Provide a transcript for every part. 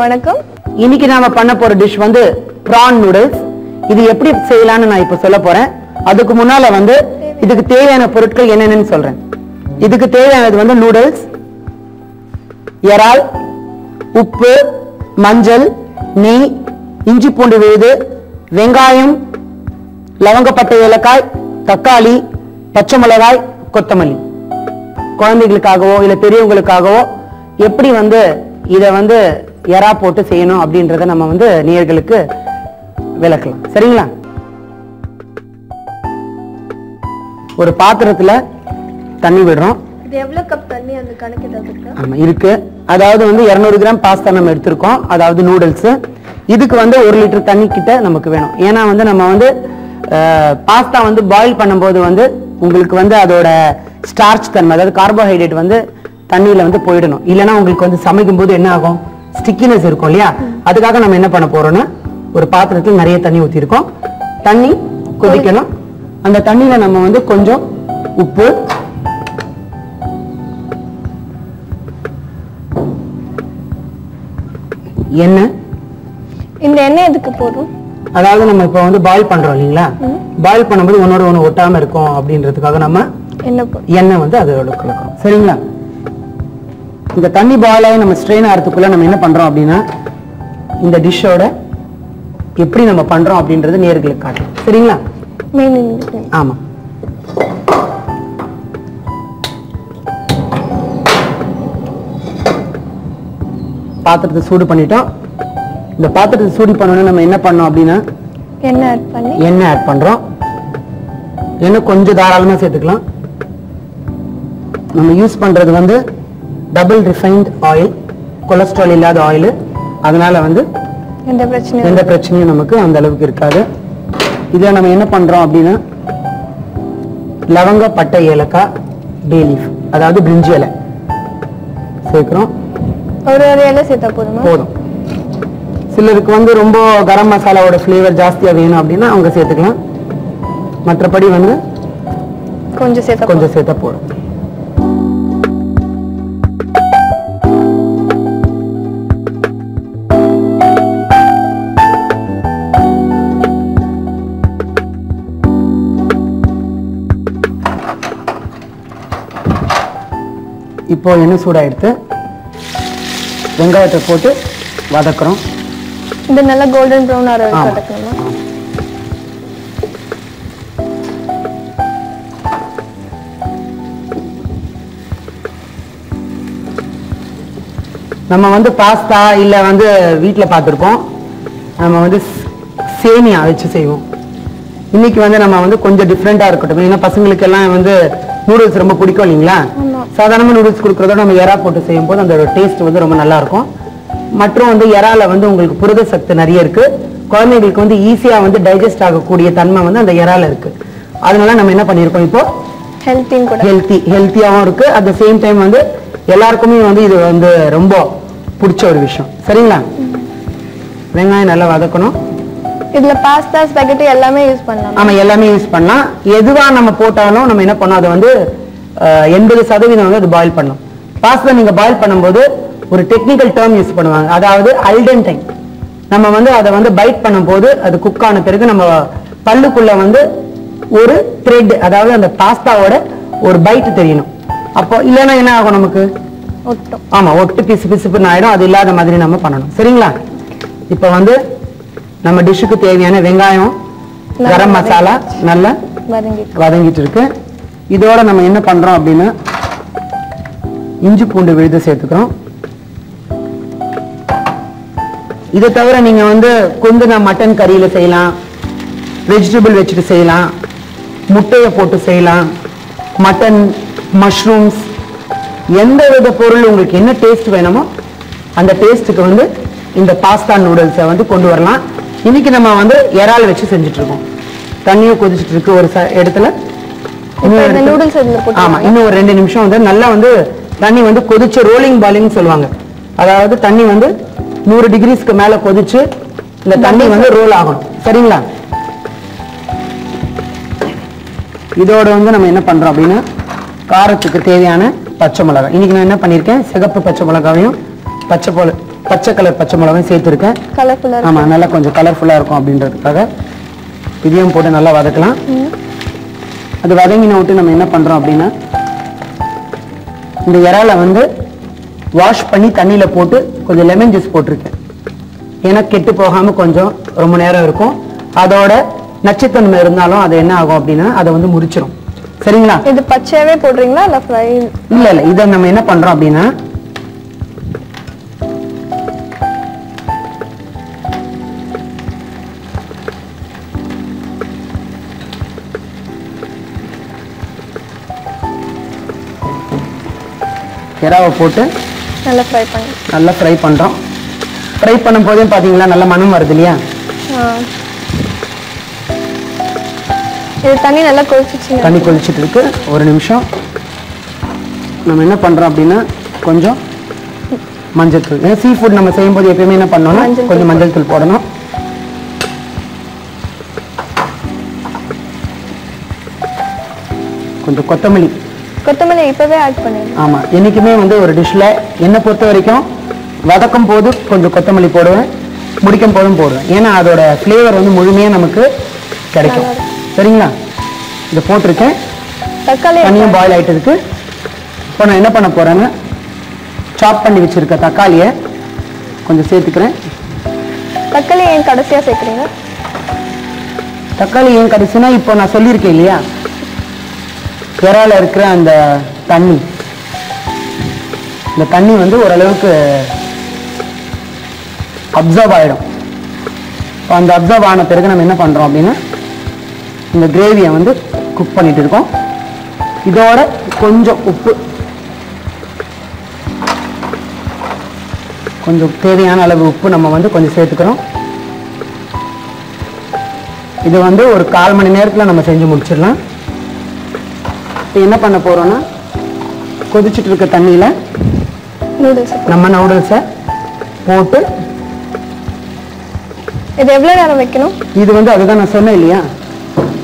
வணக்கம். இன்னைக்கு நாம பண்ண போற டிஷ் வந்து ப்ரான் நூடுல்ஸ் இது எப்படி செய்யலாம்னு நான் இப்ப சொல்ல போறேன். அதுக்கு முன்னால வந்து இதுக்கு தேவையான பொருட்கள் என்னென்னு சொல்றேன். இதுக்கு தேவையானது வந்து நூடுல்ஸ் இறால் உப்பு மஞ்சள் நெய் இஞ்சி பூண்டு விழுது வெங்காயம் லவங்கப்பட்டை ஏலக்காய் தக்காளி பச்சை மிளகாய் கொத்தமல்லி. குழந்தைகளுக்காகவோ இல்ல பெரியவங்களுக்காகவோ எப்படி வந்து இதை வந்து எறா போட்டு செய்யணும் அப்படின்றத நம்ம வந்து நேயர்களுக்கு விளக்கலாம். சரிங்களா? ஒரு பாத்திரத்துல தண்ணி விடுறோம். ஏதாவது இருக்கா? அதாவது வந்து 200 கிராம் பாஸ்தா நம்ம எடுத்திருக்கோம். அதாவது நூடுல்ஸ் இதுக்கு வந்து ஒரு லிட்டர் தண்ணி கிட்ட நமக்கு வேணும். ஏன்னா வந்து நம்ம வந்து பாஸ்தா வந்து பாயில் பண்ணும்போது வந்து உங்களுக்கு வந்து அதோட ஸ்டார்ச் தன்மை அதாவது கார்போஹைட்ரேட் வந்து தண்ணியில வந்து போயிடணும். இல்லைன்னா உங்களுக்கு வந்து சமைக்கும் போது என்ன ஆகும்? ஸ்டிக்கினஸ் இருக்கும் இல்லையா? அதுக்காக நம்ம என்ன பண்ண போறோம்னா ஒரு பாத்திரத்தில் நிறைய தண்ணி ஊத்திருக்கோம். தண்ணி கொதிக்கணும். அந்த தண்ணியில நம்ம வந்து கொஞ்சம் உப்பு எண்ணெய். இந்த எண்ணெய் எதுக்கு போதும்? அதாவது நம்ம இப்போ வந்து பாயில் பண்றோம் இல்லைங்களா? பாயில் பண்ணும்போது ஒன்னோட ஒன்று ஒட்டாம இருக்கும் அப்படின்றதுக்காக நம்ம எண்ணெய் வந்து அதோட கலக்கிறோம் சரிங்களா? இந்த தண்ணி பாயில் ஆகி நம்ம ஸ்ட்ரெயின் ஆகிறதுக்குள்ள நம்ம என்ன பண்றோம் அப்படின்னா இந்த டிஷ்ஷோட எப்படி நம்ம பண்றோம் அப்படின்றது நேர்களுக்கு காட்டலாம் சரிங்களா? மெயின் இன்கிரிடியன்ட் ஆமா. பாத்திரத்தை சூடு பண்ணிட்டோம். இந்த பாத்திரத்தை சூடு பண்ணோன்னே நம்ம என்ன பண்ணோம் அப்படின்னா எண்ணெய் ஆட் பண்ணி. எண்ணெய் ஆட் பண்றோம். எண்ணெய் கொஞ்சம் தாராளமா சேர்த்துக்கலாம். நம்ம யூஸ் பண்றது வந்து டபுள் ரிஃபைன்ட் ஆயில் கொலஸ்ட்ரால் இல்லாத ஆயில் அதனால வந்து எந்த பிரச்சனையும் எந்த பிரச்சனையும் நமக்கு அந்த அளவுக்கு இருக்காது. இதில் நம்ம என்ன பண்றோம் அப்படின்னா லவங்க பட்டை ஏலக்காய் லீஃப் அதாவது பிரிஞ்சி இலை சேர்க்கிறோம். ஒரு ஒரு இலை சேர்த்தா போதுமா? போதும். சிலருக்கு வந்து ரொம்ப கரம் மசாலாவோட ஃப்ளேவர் ஜாஸ்தியா வேணும் அப்படின்னா அவங்க சேர்த்துக்கலாம். மற்றபடி வந்து கொஞ்சம் சேர்த்தா கொஞ்சம் சேர்த்தா போதும். இப்போ எண்ணெய் சூடாயிடுத்து வெங்காயத்தை போட்டு வதக்குறோம். இது நல்லா கோல்டன் ப்ரௌன் ஆற. வதக்கணுமா? நம்ம வந்து பாஸ்தா இல்ல வந்து வீட்ல பார்த்துருப்போம் நம்ம வந்து சேமியா வச்சு செய்வோம். இன்னைக்கு வந்து நம்ம வந்து கொஞ்சம் டிஃப்ரெண்டா இருக்கட்டும். ஏன்னா பசங்களுக்கு எல்லாம் வந்து நூடுல்ஸ் ரொம்ப பிடிக்கும் இல்லைங்களா? ஆமா. சாதாரணமா நூடுல்ஸ் கொடுக்கறதோட நம்ம எறா போட்டு செய்யும் போது அந்த டேஸ்ட் வந்து ரொம்ப நல்லா இருக்கும் மற்றும் வந்து எறால வந்து உங்களுக்கு புரத சத்து நிறைய இருக்கு. குழந்தைங்களுக்கு வந்து ஈஸியா வந்து டைஜஸ்ட் ஆகக்கூடிய தன்மை வந்து அந்த எறால இருக்கு. அதனால நம்ம என்ன பண்ணியிருக்கோம் இப்போ? ஹெல்த்தியும் கூட. ஹெல்த்தி ஹெல்த்தியாகவும் இருக்கு. அட் த சேம் டைம் வந்து எல்லாருக்குமே வந்து இது வந்து ரொம்ப பிடிச்ச ஒரு விஷயம். சரிங்களா? வெங்காயம் நல்லா வதக்கணும். இதுல பாஸ்தா ஸ்பெகட்டி எல்லாமே யூஸ் பண்ணலாம்? ஆமா எல்லாமே யூஸ் பண்ணலாம். எதுவா நம்ம போட்டாலும் நம்ம என்ன பண்ணோம் அதை வந்து எண்பது சதவீதம் வந்து அது பாயில் பண்ணும். பாஸ்தா நீங்க பாயில் பண்ணும்போது ஒரு டெக்னிக்கல் டேர்ம் யூஸ் பண்ணுவாங்க. அதாவது அல்டன் டைம் நம்ம வந்து அதை வந்து பைட் பண்ணும்போது அது குக் ஆன பிறகு நம்ம பல்லுக்குள்ள வந்து ஒரு த்ரெட் அதாவது அந்த பாஸ்தாவோட ஒரு பைட் தெரியணும். அப்போ இல்லைன்னா என்ன ஆகும் நமக்கு? ஒட்டும். ஆமா ஒட்டு பிசு பிசுப்புன்னு ஆயிடும். அது இல்லாத மாதிரி நம்ம பண்ணணும். சரிங்களா? இப்போ வந்து நம்ம டிஷ்ஷுக்கு தேவையான வெங்காயம் கரம் மசாலா நல்லா வதங்கி வதங்கிட்டு இருக்கு. இதோட நம்ம என்ன பண்றோம் அப்படின்னா இஞ்சி பூண்டு விழுது சேர்த்துக்கிறோம். இதை தவிர நீங்க வந்து குந்துன மட்டன் கறியில செய்யலாம். வெஜிடபிள் வச்சுட்டு செய்யலாம். முட்டையை போட்டு செய்யலாம். மட்டன் மஷ்ரூம்ஸ் எந்த வித பொருள் உங்களுக்கு என்ன டேஸ்ட் வேணுமோ அந்த டேஸ்ட்டுக்கு வந்து இந்த பாஸ்தா நூடுல்ஸை வந்து கொண்டு வரலாம். இன்னைக்கு நம்ம வந்து இறால் வச்சு செஞ்சுட்டு இருக்கோம். தண்ணியும் கொதிச்சுட்டு இருக்கு ஒரு ச- இடத்துல. ஆமா இன்னும் ஒரு ரெண்டு நிமிஷம் வந்து நல்லா வந்து தண்ணி வந்து கொதிச்சு ரோலிங் பாலிங் சொல்லுவாங்க. அதாவது தண்ணி வந்து நூறு டிகிரிஸ்க்கு மேல கொதிச்சு இந்த தண்ணி வந்து ரோல் ஆகணும். சரிங்களா? இதோட வந்து நம்ம என்ன பண்றோம் அப்படின்னா காரத்துக்கு தேவையான பச்சை மிளகாய். இன்னைக்கு நான் என்ன பண்ணியிருக்கேன்? சிகப்பு பச்சை மிளகாவையும் பச்சை போல பச்சை கலர் பச்சை மிளகாயும் சேர்த்துருக்கேன். கலர்ஃபுல்லா ஆமா நல்லா கொஞ்சம் கலர்ஃபுல்லா இருக்கும் அப்படின்றதுக்காக. இதையும் போட்டு நல்லா வதக்கலாம். அது வதங்கின விட்டு நம்ம என்ன பண்றோம் அப்படின்னா இந்த இறாலை வந்து வாஷ் பண்ணி தண்ணியில போட்டு கொஞ்சம் லெமன் ஜூஸ் போட்டிருக்கேன். ஏன்னா கெட்டு போகாம கொஞ்சம் ரொம்ப நேரம் இருக்கும். அதோட நச்சுத்தன்மை இருந்தாலும் அது என்ன ஆகும் அப்படின்னா அதை வந்து முறிச்சிரும். சரிங்களா? இது பச்சையாவே போடுறீங்களா இல்ல ஃப்ரை இல்ல இல்ல. இதை நம்ம என்ன பண்றோம் அப்படின்னா இறாவை போட்டு நல்லா ஃப்ரை பண்ணி. நல்லா ஃப்ரை பண்றோம். ஃப்ரை பண்ணும் போதே பாத்தீங்களா நல்ல மனம் வருது இல்லையா. இது தண்ணி நல்லா கொதிச்சிச்சுங்க தண்ணி கொதிச்சிட்டு இருக்கு. ஒரு நிமிஷம். நம்ம என்ன பண்றோம் அப்படின்னா கொஞ்சம் மஞ்சள் தூள். ஏன்னா சீ ஃபுட் நம்ம செய்யும்போது எப்பயுமே என்ன பண்ணோம்னா கொஞ்சம் மஞ்சள் தூள் போடணும். கொஞ்சம் கொத்தமல்லி. கொத்தமல்லி இப்பவே ஆட் பண்ணிடுங்க ஆமா என்னைக்குமே வந்து ஒரு டிஷ்ல என்னை பொறுத்த வரைக்கும் வதக்கும் போது கொஞ்சம் கொத்தமல்லி போடுவேன் முடிக்கும் போதும் போடுவேன். ஏன்னா அதோட ஃப்ளேவர் வந்து முழுமையா நமக்கு கிடைக்கும். சரிங்களா? இதை போட்டிருக்கேன். தக்காளி தண்ணியும் பாயில் ஆயிட்டு இருக்கு இப்போ நான் என்ன பண்ண போறேன்னா சாப் பண்ணி வச்சிருக்க தக்காளியை கொஞ்சம் சேர்த்துக்கிறேன். தக்காளி ஏன் கடைசியா சேர்க்குறீங்க? தக்காளி ஏன் கடைசினா இப்போ நான் சொல்லியிருக்கேன் இல்லையா? இறால இருக்கிற அந்த தண்ணி. இந்த தண்ணி வந்து ஓரளவுக்கு அப்சர்வ் ஆகிடும் இப்போ அந்த அப்சர்வ் ஆன பிறகு நம்ம என்ன பண்ணுறோம் அப்படின்னா இந்த கிரேவியை வந்து குக் பண்ணிட்டு இருக்கோம். இதோட கொஞ்சம் உப்பு. கொஞ்சம் தேவையான அளவு உப்பு நம்ம வந்து கொஞ்சம் சேர்த்துக்கிறோம் இது வந்து ஒரு கால் மணி நேரத்தில் நம்ம செஞ்சு முடிச்சிடலாம். இப்போ என்ன பண்ண போறோம்னா கொதிச்சுட்டு இருக்க தண்ணியில் நூடுல்ஸ் நம்ம நூடுல்ஸை போட்டு இது எவ்வளவு நேரம் வைக்கணும்? இது வந்து அதுதான் நான் சொன்னேன் இல்லையா?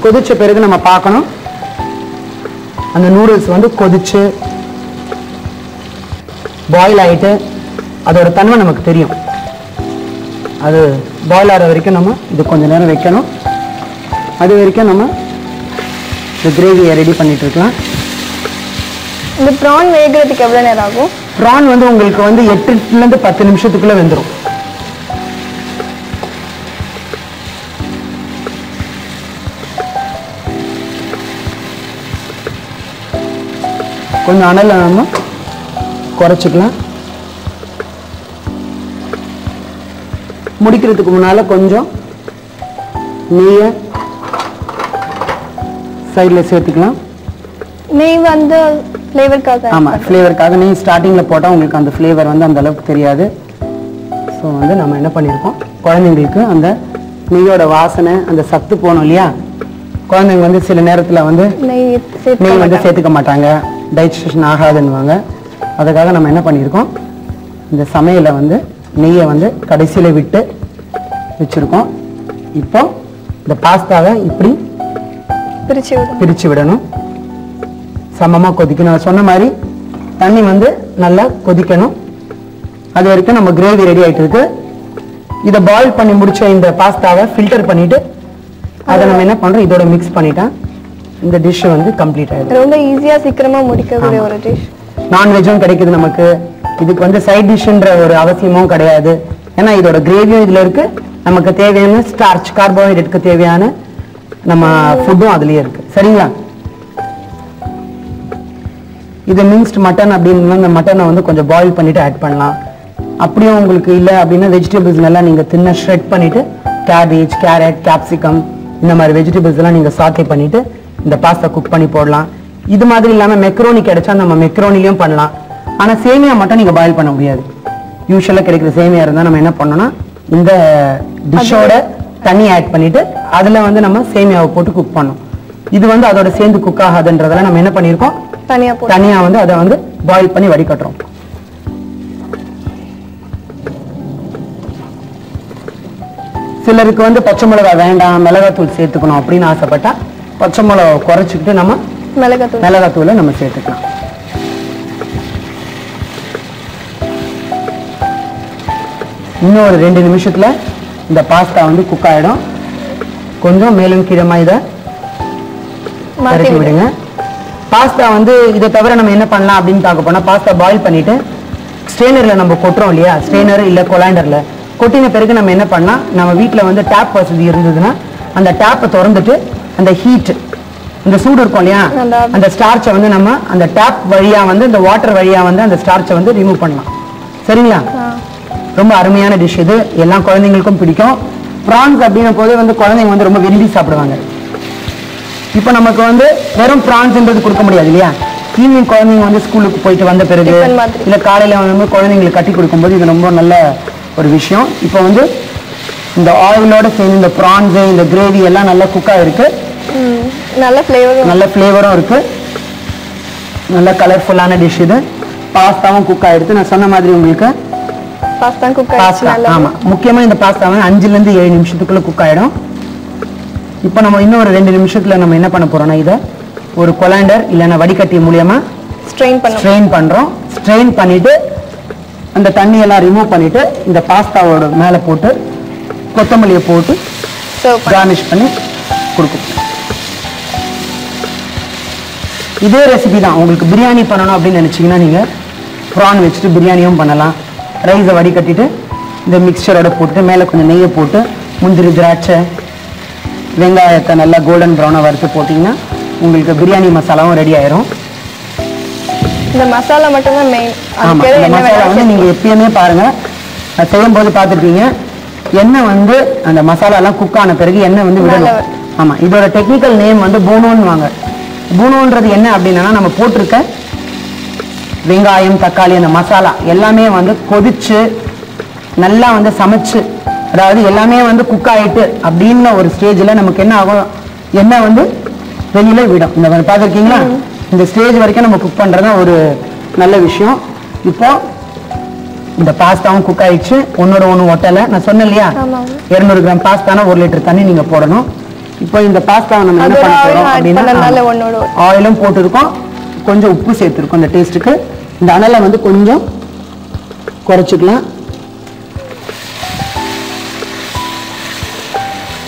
கொதிச்ச பிறகு நம்ம பார்க்கணும். அந்த நூடுல்ஸ் வந்து கொதிச்சு பாயில் ஆயிட்டு அதோட தன்மை நமக்கு தெரியும். அது பாயில் ஆகிற வரைக்கும் நம்ம இது கொஞ்ச நேரம் வைக்கணும். அது வரைக்கும் நம்ம இந்த கிரேவியை ரெடி பண்ணிட்டு இருக்கலாம் இந்த ப்ரான் வேகிறதுக்கு எவ்வளவு நேரம் ஆகும்? ப்ரான் வந்து உங்களுக்கு வந்து எட்டுலேருந்து பத்து நிமிஷத்துக்குள்ள வெந்துடும் கொஞ்சம் அனலை நம்ம குறைச்சிக்கலாம். முடிக்கிறதுக்கு முன்னால கொஞ்சம் நெய்யை சைடில் சேர்த்துக்கலாம். நெய் வந்து ஃப்ளேவருக்காக ஆமா ஃப்ளேவருக்காக நீ ஸ்டார்டிங்ல போட்டா உங்களுக்கு அந்த ஃப்ளேவர் வந்து அந்த அளவுக்கு தெரியாது. ஸோ வந்து நம்ம என்ன பண்ணியிருக்கோம் குழந்தைங்களுக்கு அந்த நெய்யோட வாசனை அந்த சத்து போகணும் இல்லையா? குழந்தைங்க வந்து சில நேரத்துல வந்து நெய் நெய் வந்து சேர்த்துக்க மாட்டாங்க. டைஜஷன் ஆகாதுன்னுவாங்க. அதுக்காக நம்ம என்ன பண்ணியிருக்கோம் இந்த சமையலை வந்து நெய்யை வந்து கடைசியில் விட்டு வச்சுருக்கோம். இப்போ இந்த பாஸ்தாவை இப்படி பிரிச்சு விடும் பிரித்து விடணும். சமமாக கொதிக்கணும். சொன்ன மாதிரி தண்ணி வந்து நல்லா கொதிக்கணும். அது வரைக்கும் நம்ம கிரேவி ரெடி ஆயிட்டு இருக்கு. இதை பாயில் பண்ணி முடிச்ச இந்த பாஸ்தாவை ஃபில்டர் பண்ணிட்டு அதை நம்ம என்ன பண்றோம்? இதோட மிக்ஸ் பண்ணிட்டா இந்த டிஷ் வந்து கம்ப்ளீட் ஆயிடும். ரொம்ப ஈஸியா சீக்கிரமா முடிக்கக்கூடிய ஒரு டிஷ் நான்வெஜ்ஜும் கிடைக்குது நமக்கு. இதுக்கு வந்து சைட் டிஷ்ன்ற ஒரு அவசியமும் கிடையாது. ஏன்னா இதோட கிரேவியும் இதுல இருக்கு. நமக்கு தேவையான ஸ்டார்ச் கார்போஹைட்ரேட்க்கு தேவையான நம்ம ஃபுட்டும் அதுலேயே இருக்கு. சரிங்களா? இது மின்ஸ்ட் மட்டன் அப்படின்னு இந்த மட்டனை வந்து கொஞ்சம் பாயில் பண்ணிட்டு ஆட் பண்ணலாம். அப்படியும் உங்களுக்கு இல்லை அப்படின்னா வெஜிடபிள்ஸ் எல்லாம் நீங்க தின்ன ஷ்ரெட் பண்ணிட்டு கேபேஜ் கேரட் கேப்சிகம் இந்த மாதிரி வெஜிடபிள்ஸ் எல்லாம் நீங்க சாத்தே பண்ணிட்டு இந்த பாஸ்தா குக் பண்ணி போடலாம். இது மாதிரி இல்லாம மெக்ரோனி கிடைச்சா நம்ம மெக்ரோனிலையும் பண்ணலாம். ஆனா சேமியா மட்டும் நீங்க பாயில் பண்ண முடியாது. யூஸ்வலா கிடைக்கிற சேமியா இருந்தா நம்ம என்ன பண்ணோம்னா இந்த டிஷ்ஷோட தண்ணி ஆட் பண்ணிட்டு அதுல வந்து நம்ம சேமியாவை போட்டு குக் பண்ணோம் இது வந்து அதோட சேர்ந்து குக் ஆகாதுன்றதால நம்ம என்ன பண்ணியிருக்கோம் தனியா போட்டு. தனியா வந்து அதை வந்து பாயில் பண்ணி வடிகட்டுறோம். சிலருக்கு வந்து பச்சை மிளகா வேண்டாம் மிளகாத்தூள் சேர்த்துக்கணும் அப்படின்னு ஆசைப்பட்டா பச்சை மிளகா குறைச்சிக்கிட்டு நம்ம மிளகாத்தூள். மிளகாத்தூளை நம்ம சேர்த்துக்கலாம். இன்னும் ஒரு ரெண்டு நிமிஷத்துல இந்த பாஸ்தா வந்து குக் ஆயிடும். கொஞ்சம் மேலும் கீழமா இதை இறக்கி விடுங்க. பாஸ்தா வந்து இதை தவிர நம்ம என்ன பண்ணலாம் அப்படின்னு பார்க்க பாஸ்தா பாயில் பண்ணிட்டு ஸ்ட்ரெயினர்ல நம்ம கொட்டுறோம் இல்லையா? ஸ்ட்ரெயினர் இல்ல கொலாண்டர்ல கொட்டின பிறகு நம்ம என்ன பண்ணலாம்? நம்ம வீட்ல வந்து டேப் வசதி இருந்ததுன்னா அந்த டேப்பை திறந்துட்டு அந்த ஹீட் இந்த சூடு இருக்கும் இல்லையா? அந்த- ஸ்டார்ச்சை வந்து நம்ம அந்த டேப் வழியா வந்து இந்த வாட்டர் வழியா வந்து அந்த ஸ்டார்ச்சை வந்து ரிமூவ் பண்ணலாம். சரிங்களா. ரொம்ப அருமையான டிஷ் இது. எல்லா குழந்தைங்களுக்கும் பிடிக்கும். ப்ரான்ஸ் அப்படின்னும் போது வந்து குழந்தைங்க வந்து ரொம்ப விரும்பி சாப்பிடுவாங்க. இப்போ நமக்கு வந்து வெறும் ப்ரான்ஸ்ன்றது கொடுக்க முடியாது இல்லையா? ஈவினிங் குழந்தைங்க வந்து ஸ்கூலுக்கு போயிட்டு வந்த பிறகு. இல்ல காலையில வந்து குழந்தைங்களுக்கு கட்டி கொடுக்கும்போது இது ரொம்ப நல்ல ஒரு விஷயம். இப்போ வந்து இந்த ஆயிலோட சேர்ந்து இந்த ப்ரான்ஸ் இந்த கிரேவி எல்லாம் நல்லா குக் ஆயிருக்கு. ம். நல்ல ஃப்ளேவரும் நல்ல ஃப்ளேவரும் இருக்கு. நல்ல கலர்ஃபுல்லான டிஷ் இது. பாஸ்தாவும் குக் ஆயிடுது நான் சொன்ன மாதிரி உங்களுக்கு பாஸ்தா குக் ஆயிடுச்சு பாஸ்தா ஆமா. முக்கியமா இந்த பாஸ்தா வந்து அஞ்சுல இருந்து ஏழு நிமிஷத்துக்குள்ள குக் ஆயிடும். இப்போ நம்ம இன்னும் ஒரு ரெண்டு நிமிஷத்துல நம்ம என்ன பண்ண போறோம்னா இதை ஒரு கொலாண்டர் இல்லைன்னா வடிகட்டி மூலியமா ஸ்ட்ரெயின் பண்ணும். ஸ்ட்ரெயின் பண்றோம். ஸ்ட்ரெயின் பண்ணிட்டு அந்த தண்ணியெல்லாம் ரிமூவ் பண்ணிட்டு இந்த பாஸ்தாவோட மேல போட்டு கொத்தமல்லியை போட்டு பண்ண. கார்னிஷ் பண்ணி கொடுக்கும். இதே ரெசிபி தான். உங்களுக்கு பிரியாணி பண்ணணும் அப்படின்னு நினைச்சீங்கன்னா நீங்க ப்ரான் வச்சுட்டு பிரியாணியும் பண்ணலாம். ரைஸை வடிகட்டிட்டு இந்த மிக்சரோட போட்டு மேலே கொஞ்சம் நெய்யை போட்டு முந்திரி திராட்சை வெங்காயத்தை நல்லா கோல்டன் ப்ரௌனாக வறுத்து போட்டிங்கன்னா உங்களுக்கு பிரியாணி மசாலாவும் ரெடி ஆயிரும். இந்த மசாலா மட்டும்தான் மெயின் ஆமா அதுக்கு இந்த மசாலா வந்து வேணாலும் நீங்க எப்பயுமே பாருங்க. நான் செய்யும் போது பார்த்துருப்பீங்க எண்ணெய் வந்து அந்த மசாலா எல்லாம் குக் ஆன பிறகு எண்ணெய் வந்து விடணும். நல்ல- ஆமா இதோட டெக்னிக்கல் நேம் வந்து பூனோன்னு வாங்க பூனோன்றது என்ன அப்படின்னா நம்ம போட்டிருக்க வெங்காயம் தக்காளி அந்த மசாலா எல்லாமே வந்து கொதிச்சு நல்லா வந்து சமைச்சு அதாவது எல்லாமே வந்து குக் ஆயிட்டு அப்படின்னு ஒரு ஸ்டேஜில் நமக்கு என்ன ஆகும்? எண்ணெய் வந்து வெளியில விடும். இந்த பார்த்துருக்கீங்களா? இந்த ஸ்டேஜ் வரைக்கும் நம்ம குக் பண்றது ஒரு நல்ல விஷயம். இப்போ இந்த பாஸ்தாவும் குக் ஆயிடுச்சு. ஒன்னோட ஒன்று ஒட்டலை. நான் சொன்னேன் இல்லையா. இருநூறு கிராம் பாஸ்தானா ஒரு லிட்டர் தண்ணி நீங்க போடணும். இப்போ இந்த பாஸ்தாவை நம்ம என்ன பண்ண add அப்படின்னா. ஆயிலும் போட்டிருக்கோம். கொஞ்சம் உப்பு சேர்த்துருக்கோம் இந்த டேஸ்ட்டுக்கு இந்த அனலை வந்து கொஞ்சம் குறைச்சிக்கலாம்.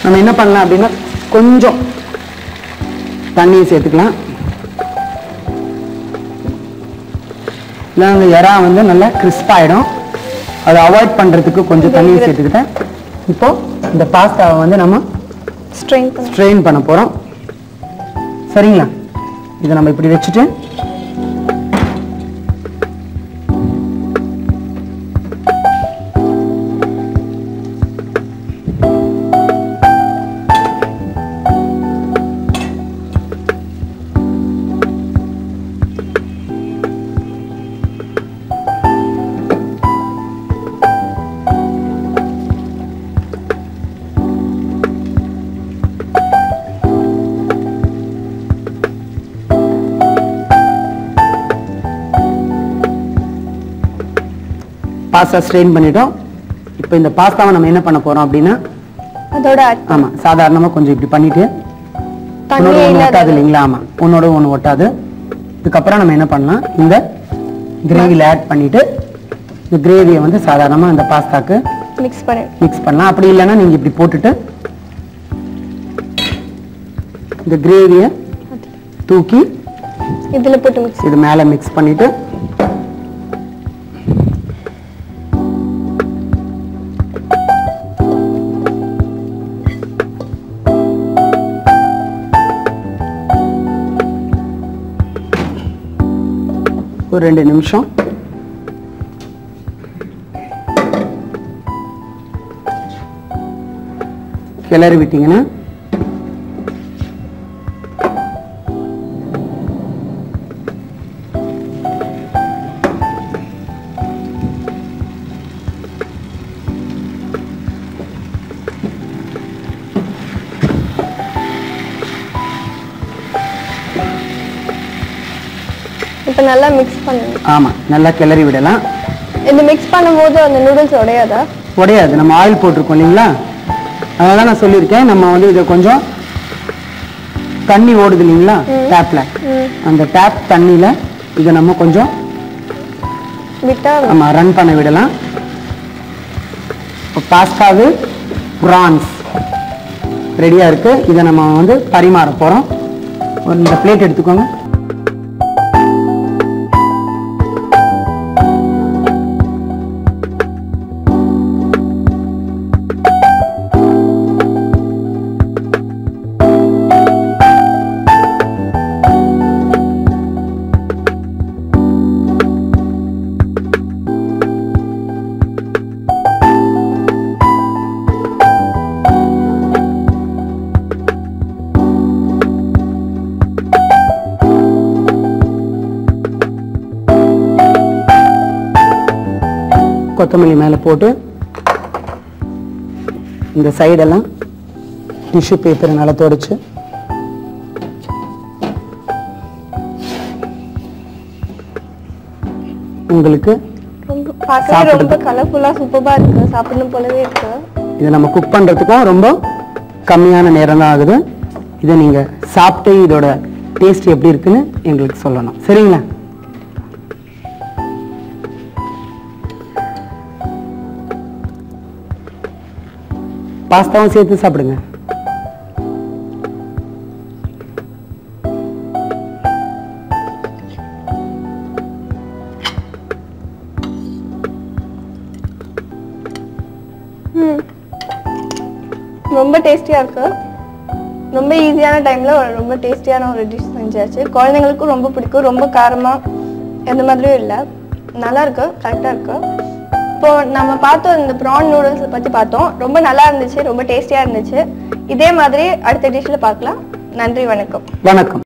நம்ம என்ன பண்ணலாம் அப்படின்னா கொஞ்சம் தண்ணியை சேர்த்துக்கலாம். இல்லை அந்த இறா வந்து நல்லா ஆயிடும். அதை அவாய்ட் பண்றதுக்கு கொஞ்சம் தண்ணியை சேர்த்துக்கிட்டேன். இப்போ இந்த பாஸ்தாவை வந்து நம்ம ஸ்ட்ரெயின் ஸ்ட்ரெயின் பண்ண போறோம். சரிங்களா? இதை நம்ம இப்படி வச்சுட்டு பாஸ்தா ஸ்ட்ரெயின் பண்ணிட்டோம். இப்போ இந்த பாஸ்தாவை நம்ம என்ன பண்ண போறோம் அப்படின்னா அதோட add ஆமா சாதாரணமா கொஞ்சம் இப்படி பண்ணிட்டு ஒன்னோட ஒன்று ஒட்டாது இல்லைங்களா? ஆமா ஒன்னோட ஒன்று ஒட்டாது. இதுக்கப்புறம் நம்ம என்ன பண்ணலாம்? இந்த கிரேவியில் ஆட் பண்ணிட்டு இந்த கிரேவியை வந்து சாதாரணமா இந்த பாஸ்தாக்கு மிக்ஸ் பண்ணி. மிக்ஸ் பண்ணலாம். அப்படி இல்லைன்னா நீங்க இப்படி போட்டுட்டு இந்த கிரேவியை தூக்கி இதுல போட்டு மிக்ஸ் இது மேல மிக்ஸ் பண்ணிட்டு ஒரு ரெண்டு நிமிஷம். கிளறி விட்டீங்கன்னா நல்லா மிக்ஸ் பண்ணுங்க ஆமா நல்லா கிளறி விடலாம். இந்த மிக்ஸ் பண்ணும்போது அந்த நூடுல்ஸ் உடையாதா? உடையாது. நம்ம ஆயில் போட்டிருக்கோம் இல்லைங்களா? அதனால நான் சொல்லியிருக்கேன். நம்ம வந்து இதை கொஞ்சம் தண்ணி ஓடுது இல்லைங்களா? டேப்ல அந்த டேப் தண்ணியில இதை நம்ம கொஞ்சம் விட்டா நம்ம ரன் பண்ண விடலாம். இப்போ பாஸ்தாவு ப்ரான்ஸ் ரெடியா இருக்கு. இதை நம்ம வந்து பரிமாற போறோம். ஒரு இந்த பிளேட் எடுத்துக்கோங்க. கொத்தமல்லி மேலே போட்டு இந்த சைடெல்லாம் டிஷ்யூ பேப்பரை நல்லா தொடச்சு. உங்களுக்கு ரொம்ப பார்க்கவே சாப்பிடுறது. ரொம்ப கலர்ஃபுல்லா சூப்பரா இருக்கு. சாப்பிடணும் போலவே இருக்கு. இதை நம்ம குக் பண்ணுறதுக்கும் ரொம்ப கம்மியான நேரம் தான் ஆகுது. இதை நீங்கள் சாப்பிட்டு இதோட டேஸ்ட் எப்படி இருக்குன்னு எங்களுக்கு சொல்லணும். சரிங்களா? பாஸ்தாவும் சேர்த்து சாப்பிடுங்க. ரொம்ப டேஸ்டியா இருக்கு. ரொம்ப ஈஸியான டைம்ல ரொம்ப டேஸ்டியான ஒரு டிஷ் செஞ்சாச்சு. குழந்தைங்களுக்கும் ரொம்ப பிடிக்கும். ரொம்ப காரமா எந்த மாதிரியும் இல்லை. நல்லா இருக்கு. கரெக்டா இருக்கு. இப்போ நம்ம பார்த்தோம் இந்த ப்ரான் நூடுல்ஸ் பத்தி பார்த்தோம். ரொம்ப நல்லா இருந்துச்சு ரொம்ப டேஸ்டியா இருந்துச்சு. இதே மாதிரி அடுத்த டிஷ்ல பார்க்கலாம். நன்றி வணக்கம். வணக்கம்.